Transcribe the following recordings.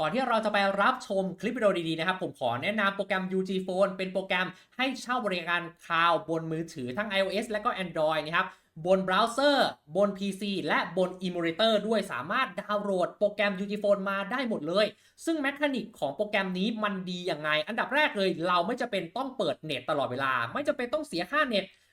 ก่อนที่เราจะไปรับชมคลิปวิดีโอดีๆนะครับ ผมขอแนะนำโปรแกรม UG Phone เป็นโปรแกรมให้เช่าบริการคลาวด์บนมือถือทั้ง iOS และก็ Android นะครับบนเบราว์เซอร์ บน PC และบน Emulator ด้วยสามารถดาวน์โหลดโปรแกรม UG Phone มาได้หมดเลย ซึ่งแมคานิกของโปรแกรมนี้มันดียังไง อันดับแรกเลยเราไม่จะเป็นต้องเปิดเน็ตตลอดเวลา ไม่จะเป็นต้องเสียค่าเน็ต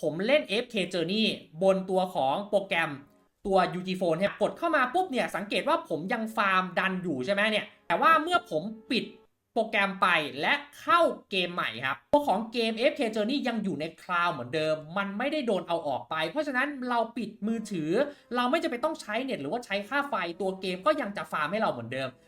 ผมเล่น FK Journey บนตัวของโปรแกรมตัว UG Phone เนี่ยกดเข้ามาปุ๊บเนี่ยสังเกตว่าผมยังฟาร์มดันอยู่ใช่ไหมเนี่ยแต่ว่าเมื่อผมปิดโปรแกรมไปและเข้าเกมใหม่ครับตัวของเกม FK Journey ยังอยู่ในคลาวด์เหมือนเดิม มันไม่ได้โดนเอาออกไป เพราะฉะนั้นเราปิดมือถือ เราไม่จะไปต้องใช้เน็ตหรือว่าใช้ค่าไฟตัวเกมก็ยังจะฟาร์มให้เราเหมือนเดิม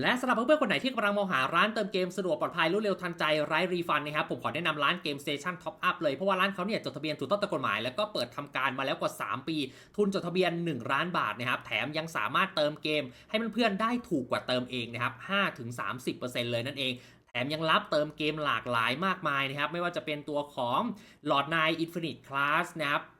และสำหรับเพื่อนๆคนไหนที่กำลังมองหาร้านเติมเกมสะดวกปลอดภัยรวดเร็วทันใจไร้รีฟันนะครับผมขอแนะนำร้านเกม Station Top Up เลยเพราะว่าร้านเขาเนี่ยจดทะเบียนถูกต้องตามกฎหมาย แล้วก็เปิดทำการมาแล้วกว่า 3 ปี ทุนจดทะเบียน 1 ล้านบาทนะครับแถมยังสามารถเติมเกม ให้เพื่อนๆได้ถูกกว่าเติมเองนะครับ5-30%เลยนั่นเองแถมยังรับเติมเกมหลากหลายมากมายนะครับไม่ว่าจะเป็นตัวของ Lord Knight Infinite Class นะครับ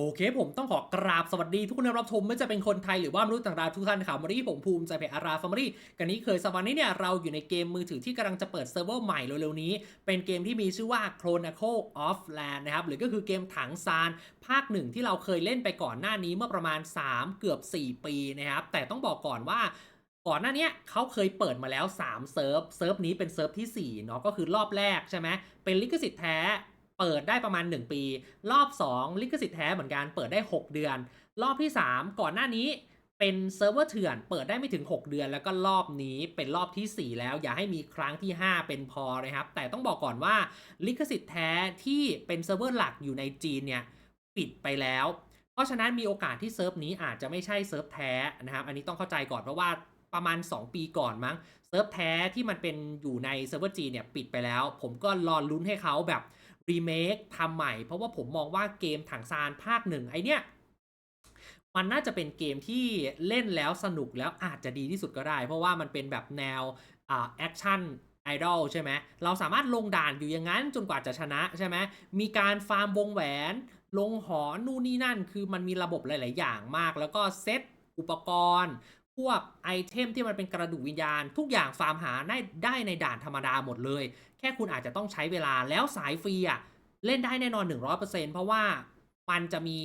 โอเคผมต้องขอกราบสวัสดีทุกคนที่รับชมไม่ว่าจะเป็นคนไทยหรือว่ามนุษย์ต่างดาวทุกท่านครับวันนี้ผมภูมิใจเพจอาราฟาร์มรี่กันนี้เคยสวันนี้เนี่ยเราอยู่ในเกมมือถือที่กำลังจะเปิดเซิร์ฟเวอร์ใหม่เร็วๆนี้ เป็นเกมที่มีชื่อว่า Chronicle of Land นะครับหรือก็คือเกมถังซานภาคหนึ่งที่เราเคยเล่นไปก่อนหน้านี้เมื่อประมาณ 3 เกือบ 4 ปีนะครับแต่ต้องบอกก่อนว่าก่อนหน้านี้เขาเคยเปิดมาแล้ว3เซิร์ฟเซิร์ฟนี้เป็นเซิร์ฟที่4เนาะก็คือรอบแรกใช่ไหมเป็นลิขสิทธิ์แท้ เปิดได้ประมาณ 1 ปี รอบ 2 ลิขสิทธิ์แท้เหมือนกันเปิดได้ 6 เดือน รอบที่ 3 ก่อนหน้านี้เป็นเซิร์ฟเวอร์เถื่อน เปิดได้ไม่ถึง 6 เดือน แล้วก็รอบนี้เป็นรอบที่ 4 แล้ว อย่าให้มีครั้งที่ 5 เป็นพอนะครับ แต่ต้องบอกก่อนว่าลิขสิทธิ์แท้ที่เป็นเซิร์ฟเวอร์หลักอยู่ในจีนเนี่ยปิดไปแล้ว เพราะฉะนั้นมีโอกาสที่เซิร์ฟนี้อาจจะไม่ใช่เซิร์ฟแท้นะครับ อันนี้ต้องเข้าใจก่อนเพราะว่าประมาณ 2 ปีก่อนมั้งเซิร์ฟแท้ที่มันเป็นอยู่ในเซิร์ฟเวอร์จีเนี่ยปิดไปแล้ว ผมก็รอลุ้นให้เขาแบบ รีเมคทำใหม่ เพราะว่าผมมองว่าเกมถังซานภาคหนึ่งไอเนี้ยมันน่าจะเป็นเกมที่เล่นแล้วสนุกแล้วอาจจะดีที่สุดก็ได้ เพราะว่ามันเป็นแบบแนวอแอคชั่นไอดอลใช่ไหมเราสามารถลงด่านอยู่อย่างนั้นจนกว่าจะชนะใช่ไหมมีการฟาร์มวงแหวน ลงหอนู่นนี่นั่น คือมันมีระบบหลาย ๆ อย่างมาก แล้วก็เซตอุปกรณ์ วกไอเทมที่มันเป็นกระดูกวิญญาณ ทุกอย่างฟาร์มหาได้ได้ในด่านธรรมดาหมดเลย แค่คุณอาจจะต้องใช้เวลาแล้วสายฟรีอะเล่นได้แน่นอน 100%เพราะว่ามันจะมี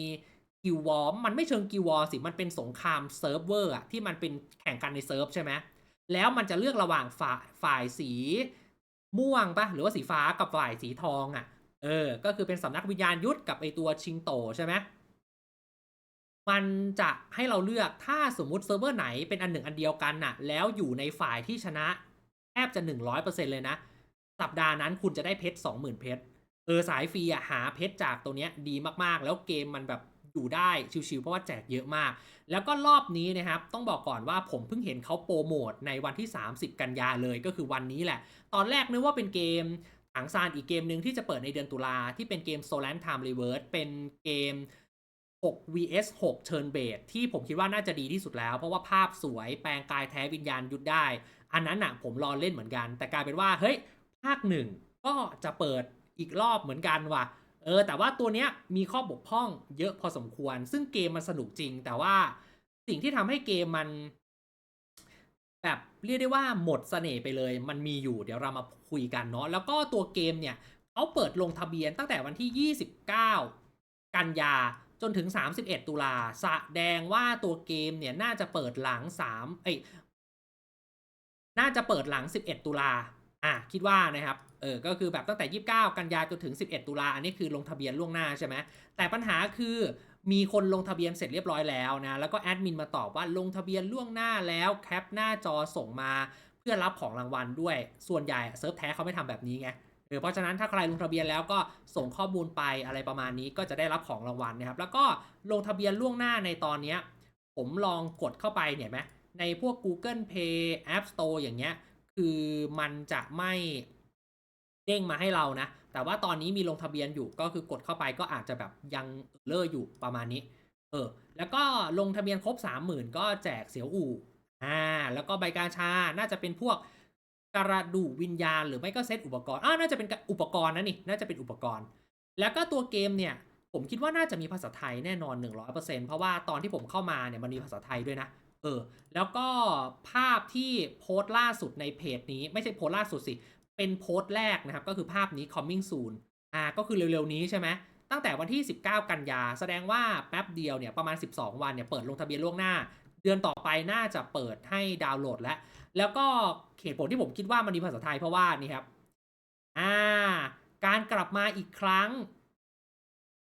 กิววอร์มันไม่เชิงกิววอร์สิมันเป็นสงครามเซิร์ฟเวอร์อะที่มันเป็นแข่งกันในเซิร์ฟใช่ไหมแล้วมันจะเลือกระหว่างฝ่ายฝ่ายสีม่วงปะหรือว่าสีฟ้ากับฝ่ายสีทองอะเออก็คือเป็นสำนักวิญญาณยุทธกับไอตัวชิงโตใช่ไหม มันจะให้เราเลือกถ้าสมมุติเซิร์ฟเวอร์ไหนเป็นอันหนึ่งอันเดียวกันน่ะ แล้วอยู่ในฝ่ายที่ชนะแทบจะ 100%เลยนะ สัปดาห์นั้นคุณจะได้เพชร20,000 เพชร เออสายฟรีอะหาเพชรจากตัวเนี้ยดีมากๆ แล้วเกมมันแบบอยู่ได้ชิวๆเพราะว่าแจกเยอะมาก แล้วก็รอบนี้นะครับ ต้องบอกก่อนว่าผมเพิ่งเห็นเขาโปรโมทในวันที่ 30 กันยาเลยก็คือวันนี้แหละ ตอนแรกนึกว่าเป็นเกมถังซานอีกเกมหนึ่งที่จะเปิดในเดือนตุลาที่เป็นเกม Solan Time Reverse เป็นเกม 6 vs 6 turn based ที่ผมคิดว่าน่าจะดีที่สุดแล้ว เพราะว่าภาพสวยแปลงกายแท้วิญญาณยุดได้ อันนั้นน่ะผมรอเล่นเหมือนกัน แต่กลายเป็นว่าเฮ้ยภาคหนึ่งก็จะเปิดอีกรอบเหมือนกันว่ะเออแต่ว่าตัวเนี้ยมีข้อบกพร่องเยอะพอสมควร ซึ่งเกมมันสนุกจริง แต่ว่าสิ่งที่ทำให้เกมมัน แบบเรียกได้ว่าหมดเสน่ห์ไปเลย มันมีอยู่เดี๋ยวเรามาคุยกันเนาะแล้วก็ตัวเกมเนี่ยเขาเปิดลงทะเบียนตั้งแต่วันที่ 29 กันยาจนถึง 31 ตุลาแสดงว่าตัวเกมเนี่ยน่าจะเปิดหลัง3เอ้ยน่าจะเปิดหลัง 11 ตุลาอะคิดว่านะครับเออก็คือแบบตั้งแต่ 29 กันยาจนถึง 11 ตุลาอันนี้คือลงทะเบียนล่วงหน้าใช่ไหมแต่ปัญหาคือมีคนลงทะเบียนเสร็จเรียบร้อยแล้วนะแล้วก็แอดมินมาตอบว่าลงทะเบียนล่วงหน้าแล้วแคปหน้าจอส่งมาเพื่อรับของรางวัลด้วยส่วนใหญ่เซิร์ฟแท้เขาไม่ทำแบบนี้ไง เออเพราะฉะนั้นถ้าใครลงทะเบียนแล้วก็ส่งข้อมูลไปอะไรประมาณนี้ก็จะได้รับของรางวัลนะครับ แล้วก็ลงทะเบียนล่วงหน้าในตอนนี้ผมลองกดเข้าไปเนี่ยไหมในพวก Google Play App Store อย่างเงี้ย คือมันจะไม่เด้งมาให้เรานะ แต่ว่าตอนนี้มีลงทะเบียนอยู่ก็คือกดเข้าไปก็อาจจะแบบยังเลอร์อยู่ประมาณนี้ เออ แล้วก็ลงทะเบียนครบ 30,000 ก็แจกเสียวอู่อ่า แล้วก็ใบกาชา น่าจะเป็นพวก กระดูกวิญญาณหรือไม่ก็เซตอุปกรณ์อ่าน่าจะเป็นอุปกรณ์นะนี่ น่าจะเป็นอุปกรณ์ แล้วก็ตัวเกมเนี่ยผมคิดว่าน่าจะมีภาษาไทยแน่นอน 100%เพราะว่าตอนที่ผมเข้ามาเนี่ยมันมีภาษาไทยด้วยนะ เออ แล้วก็ภาพที่โพสต์ล่าสุดในเพจนี้ ไม่ใช่โพสต์ล่าสุดสิ เป็นโพสต์แรกนะครับ ก็คือภาพนี้ coming soon อ่า ก็คือเร็วๆนี้ใช่ไหม ตั้งแต่วันที่ 19 กันยา แสดงว่าแป๊บเดียวเนี่ยประมาณ 12 วันเนี่ยเปิดลงทะเบียนล่วงหน้า เดือนต่อไปน่าจะเปิดให้ดาวน์โหลดแล้ว แล้วก็เหตุผลที่ผมคิดว่ามันมีภาษาไทยเพราะว่านี่ครับ อ่า การกลับมาอีกครั้ง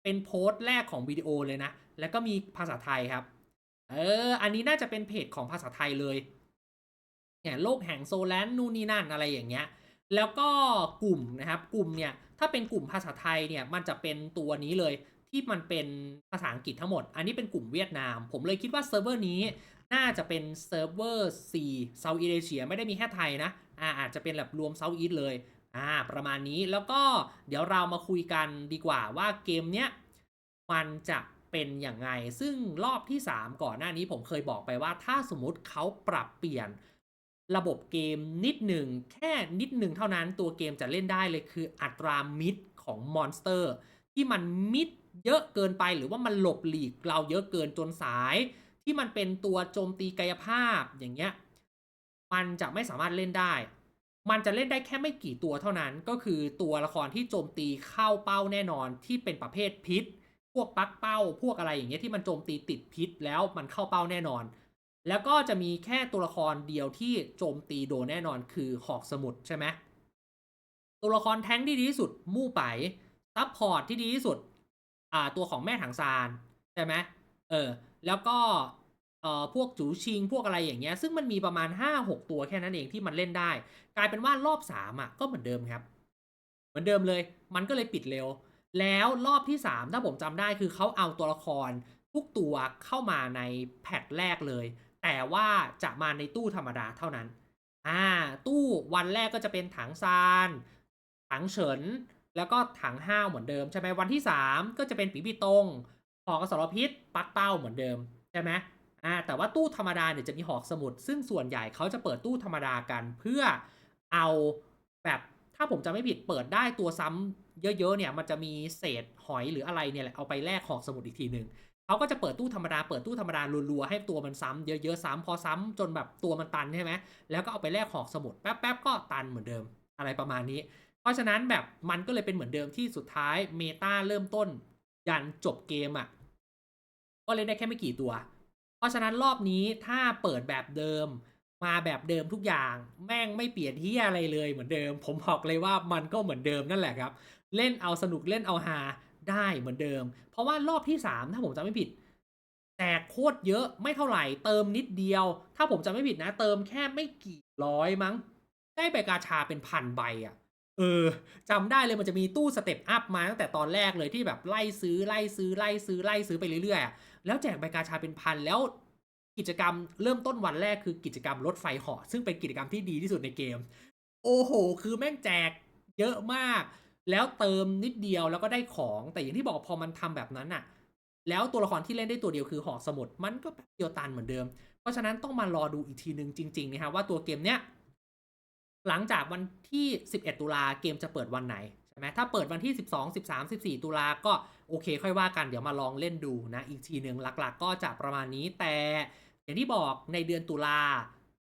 เป็นโพสต์แรกของวิดีโอเลยนะ แล้วก็มีภาษาไทยครับ เออ อันนี้น่าจะเป็นเพจของภาษาไทยเลยเนี่ยโลกแห่งโซแลนนู่นนี่นั่นอะไรอย่างเงี้ย แล้วก็กลุ่มนะครับ กลุ่มเนี่ย ถ้าเป็นกลุ่มภาษาไทยเนี่ย มันจะเป็นตัวนี้เลย ที่มันเป็นภาษาอังกฤษทั้งหมด อันนี้เป็นกลุ่มเวียดนาม ผมเลยคิดว่าเซิร์ฟเวอร์นี้น่าจะเป็นเซิร์ฟเวอร์ C South East Asia ไม่ได้มีแค่ไทยนะอ่าอาจจะเป็นแบบรวม South East เลยอ่าประมาณนี้แล้วก็เดี๋ยวเรามาคุยกันดีกว่าว่าเกมเนี้ยมันจะเป็นอย่างไง ซึ่งรอบที่ 3 ก่อนหน้านี้ผมเคยบอกไปว่าถ้าสมมติเขาปรับเปลี่ยนระบบเกมนิดหนึ่งแค่นิดหนึ่งเท่านั้นตัวเกมจะเล่นได้เลยคืออัตรามิดของมอนสเตอร์ที่มันมิด เยอะเกินไปหรือว่ามันหลบหลีกเราเยอะเกินจนสาย ที่มันเป็นตัวโจมตีกายภาพอย่างเงี้ยมันจะไม่สามารถเล่นได้ มันจะเล่นได้แค่ไม่กี่ตัวเท่านั้น ก็คือตัวละครที่โจมตีเข้าเป้าแน่นอนที่เป็นประเภทพิษ พวกปักเป้า พวกอะไรอย่างเงี้ยที่มันโจมตีติดพิษแล้วมันเข้าเป้าแน่นอน แล้วก็จะมีแค่ตัวละครเดียวที่โจมตีโดนแน่นอนคือหอกสมุทรใช่ไหมตัวละครแท้งที่ดีที่สุดมู่ไปซับพอร์ตที่ดีที่สุด อ่าตัวของแม่ถังซานใช่ไหมเออแล้วก็เอ่อพวกจูชิงพวกอะไรอย่างเงี้ยซึ่งมันมีประมาณ 5-6 ตัวแค่นั้นเองที่มันเล่นได้ กลายเป็นว่ารอบ3อะก็เหมือนเดิมครับ เหมือนเดิมเลย มันก็เลยปิดเร็ว แล้วรอบที่ 3 ถ้าผมจำได้คือเขาเอาตัวละครทุกตัวเข้ามาในแพทแรกเลย แต่ว่าจะมาในตู้ธรรมดาเท่านั้นอ่าตู้วันแรกก็จะเป็นถังซานถังเฉิน แล้วก็ถังห้าวเหมือนเดิมใช่ไหมวันที่ 3 ก็จะเป็นปีปีตงหอกอสรพิษปักเป้าเหมือนเดิมใช่ไหมอ่าแต่ว่าตู้ธรรมดาเนี่ยจะมีหอกสมุด ซึ่งส่วนใหญ่เขาจะเปิดตู้ธรรมดากันเพื่อเอาแบบถ้าผมจะไม่ผิดเปิดได้ตัวซ้ำเยอะๆเนี่ยมันจะมีเศษหอยหรืออะไรเนี่ยแหละเอาไปแลกหอกสมุดอีกทีหนึ่งเขาก็จะเปิดตู้ธรรมดาเปิดตู้ธรรมดารัวๆให้ตัวมันซ้ำเยอะๆซ้ำพอซ้ำจนแบบตัวมันตันใช่ไหมแล้วก็เอาไปแลกหอกสมุดแป๊บๆก็ตันเหมือนเดิมอะไรประมาณนี้ เพราะฉะนั้นแบบมันก็เลยเป็นเหมือนเดิมที่สุดท้ายเมตาเริ่มต้น ยันจบเกมอะ่ะ ก็เล่นได้แค่ไม่กี่ตัว เพราะฉะนั้นรอบนี้ถ้าเปิดแบบเดิม มาแบบเดิมทุกอย่างแม่งไม่เปลี่ยนที่อะไรเลยเหมือนเดิม ผมบอกเลยว่ามันก็เหมือนเดิมนั่นแหละครับ เล่นเอาสนุกเล่นเอาฮาได้เหมือนเดิม เพราะว่ารอบที่ 3 ถ้าผมจำไม่ผิดแตกโคตรเยอะไม่เท่าไหร่เติมนิดเดียว ถ้าผมจำไม่ผิดนะ เติมแค่ไม่กี่ร้อยมั้ง ได้ใบกาชาเป็นพันใบอะ่ะ เออจำได้เลยมันจะมีตู้สเต็ปอัพมาตั้งแต่ตอนแรกเลยที่แบบไล่ซื้อไล่ซื้อไล่ซื้อไล่ซื้อไปเรื่อยๆ แล้วแจกใบกาชาเป็นพันแล้วกิจกรรมเริ่มต้นวันแรกคือกิจกรรมรถไฟเหาะซึ่งเป็นกิจกรรมที่ดีที่สุดในเกม โอ้โห คือแม่งแจกเยอะมาก แล้วเติมนิดเดียวแล้วก็ได้ของแต่อย่างที่บอกพอมันทำแบบนั้นอะแล้วตัวละครที่เล่นได้ตัวเดียวคือหอกสมุดมันก็แบบเดียวตันเหมือนเดิม เพราะฉะนั้นต้องมารอดูอีกทีหนึ่งจริงๆนะฮะว่าตัวเกมเนี้ย หลังจากวันที่ 11 ตุลาเกมจะเปิดวันไหนใช่ไหมถ้าเปิดวันที่ 12 13 14 ตุลาก็โอเคค่อยว่ากันเดี๋ยวมาลองเล่นดูนะอีกทีหนึ่งหลักๆ ก็จะประมาณนี้แต่อย่างที่บอกในเดือนตุลา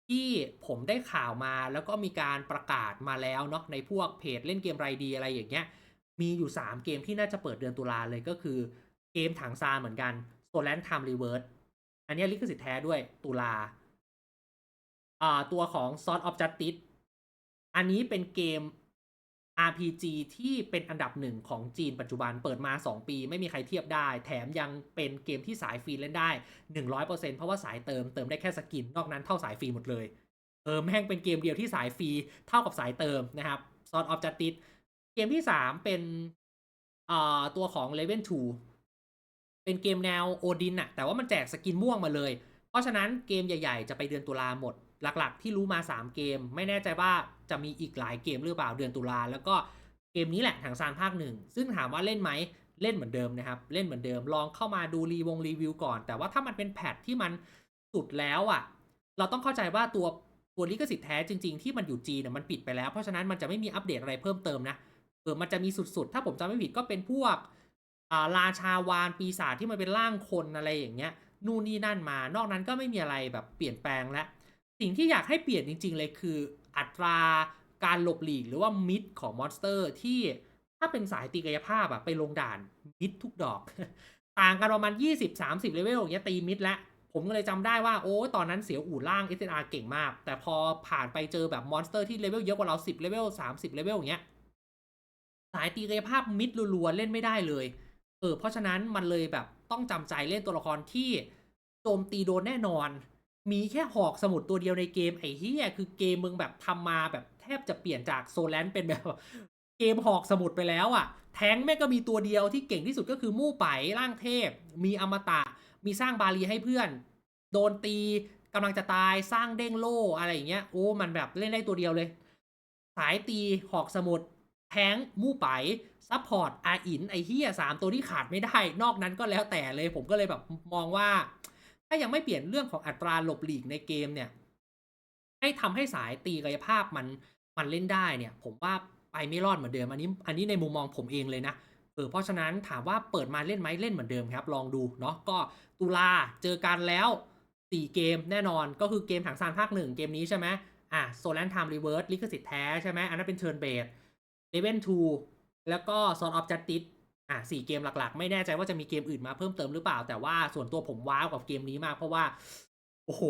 ที่ผมได้ข่าวมาแล้วก็มีการประกาศมาแล้วเนาะในพวกเพจเล่นเกมไรดีอะไรอย่างเงี้ยมีอยู่ 3 เกมที่น่าจะเปิดเดือนตุลาเลยก็คือเกมถังซานเหมือนกันโซแลนไทม์รีเวิร์สอันนี้ลิขสิทธิ์แท้ด้วยตุลาอ่าตัวของ Sword of Justice อั อันนี้เป็นเกม RPG ที่เป็นอันดับหนึ่งของจีนปัจจุบันเปิดมา 2 ปี ไม่มีใครเทียบได้ แถมยังเป็นเกมที่สายฟรีเล่นได้ 100%เพราะว่าสายเติมเติมได้แค่สกิน นอกนั้นเท่าสายฟรีหมดเลยเออแม่งเป็นเกมเดียวที่สายฟรีเท่ากับสายเติมนะครับ Sword of Justice เกมที่ 3 เป็นอ่าตัวของ Level 2 เป็นเกมแนวโอดินอะแต่ว่ามันแจกสกินม่วงมาเลย เพราะฉะนั้นเกมใหญ่ๆ จะไปเดือนตุลาหมด หลักๆ ที่รู้มา 3 เกม ไม่แน่ใจว่าจะมีอีกหลายเกมหรือเปล่าเดือนตุลาแล้วก็เกมนี้แหละถังซานภาคหนึ่งซึ่งถามว่าเล่นไหมเล่นเหมือนเดิมนะครับ เล่นเหมือนเดิมลองเข้ามาดูรีวงรีวิวก่อน แต่ว่าถ้ามันเป็นแพทที่มันสุดแล้วอะ่ะ เราต้องเข้าใจว่าตัวตัวลิขสิทธิ์แท้จริง ๆ ที่มันอยู่จีนเนี่ยมันปิดไปแล้ว เพราะฉะนั้นมันจะไม่มีอัปเดตอะไรเพิ่มเติมนะเออมันจะมีสุดๆ ถ้าผมจำไม่ผิดก็เป็นพวกอาราชาวานปีศาจที่มันเป็นร่างคนอะไรอย่างเงี้ยนู่นนี่นั่นมานอกนั้นก็ไม่มีอะไรแบบเปลี่ยนแปลงแล้ว สิ่งที่อยากให้เปลี่ยนจริง ๆ เลยคือ อัตราการหลบหลีกหรือว่ามิดของมอนสเตอร์ที่ถ้าเป็นสายตีกายภาพอะไปลงด่านมิดทุกดอก ต่างกันประมาณ 20-30 เลเวลอย่างเงี้ยตีมิดแล้วผมก็เลยจำได้ว่าโอ้ตอนนั้นเสียวอู่ล่าง SNR เก่งมาก แต่พอผ่านไปเจอแบบมอนสเตอร์ที่เลเวลเยอะกว่าเรา 10 เลเวล 30 เลเวลอย่างเงี้ย สายตีกายภาพมิดรัวๆ เล่นไม่ได้เลย เออ เพราะฉะนั้นมันเลยแบบต้องจำใจเล่นตัวละครที่โจมตีโดนแน่นอน มีแค่หอกสมุดตัวเดียวในเกมไอ้เหี้ยคือเกมมึงแบบทำมาแบบแทบจะเปลี่ยนจากโซแลนเป็นแบบ เกมหอกสมุดไปแล้วอะ่ะ แท้งแม่ก็มีตัวเดียวที่เก่งที่สุดก็คือมู่ไปร่างเทพ มีอมตะ มีสร้างบาลีให้เพื่อน โดนตีกำลังจะตายสร้างเด้งโล่อะไรอย่างเงี้ยโอ้มันแบบเล่นได้ตัวเดียวเลย สายตีหอกสมุดแทงมู่ไปซัพพอร์ตอาอินไอเฮียสามตัวที่ขาดไม่ได้ นอกนั้นก็แล้วแต่เลยผมก็เลยแบบมองว่า ถ้ายังไม่เปลี่ยนเรื่องของอัตราหลบหลีกในเกมเนี่ย ให้ทำให้สายตีกายภาพมันมันเล่นได้เนี่ย ผมว่าไปไม่รอดเหมือนเดิมอันนี้ อันนี้ในมุมมองผมเองเลยนะเออเพราะฉะนั้นถามว่าเปิดมาเล่นไหมเล่นเหมือนเดิมครับ ลองดูเนาะก็ตุลาเจอกันแล้ว 4 เกมแน่นอนก็คือเกมถังซานภาค1เกมนี้ใช่ไหมอะโซแลนไทม์รีเวิร์สลิขสิทธิ์แท้ใช่ไหมอันนั้นเป็นเทิร์นเบสเลเวนทูแล้วก็ซอนออฟจัตติส อะสี่เกมหลักๆ ไม่แน่ใจว่าจะมีเกมอื่นมาเพิ่มเติมหรือเปล่า แต่ว่าส่วนตัวผมว้าวกับเกมนี้มาก เพราะว่า โอ้โห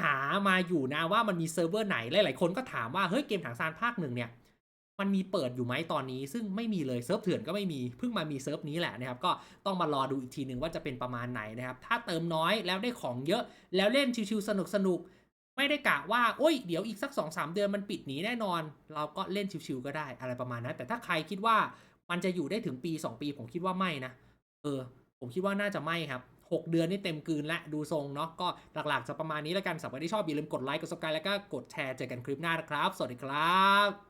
หามาอยู่นะว่ามันมีเซิร์ฟเวอร์ไหน หลายๆคนก็ถามว่า เฮ้ยเกมถังซานภาคหนึ่งเนี่ยมันมีเปิดอยู่ไหมตอนนี้ ซึ่งไม่มีเลยเซิร์ฟเถื่อนก็ไม่มีเพิ่งมามีเซิร์ฟนี้แหละนะครับก็ต้องมารอดูอีกทีหนึ่งว่าจะเป็นประมาณไหนนะครับถ้าเติมน้อยแล้วได้ของเยอะแล้วเล่นชิวๆสนุกๆไม่ได้กะว่าโอ้ยเดี๋ยวอีกสัก2อสเดือนมันปิดหนีแน่นอน เราก็เล่นชิวๆก็ได้อะไรประมาณนั้นแต่ถ้าใครคิดว่า มันจะอยู่ได้ถึงปี 2 ปี ผมคิดว่าไม่นะเออ ผมคิดว่าน่าจะไม่ครับ 6 เดือนนี่เต็มกืนและดูทรงเนาะก็หลักๆจะประมาณนี้แล้วกันสำหรับที่ชอบอย่าลืมกดไลค์กดซับสไครต์แล้วก็กดแชร์เจอกันคลิปหน้านะครับ สวัสดีครับ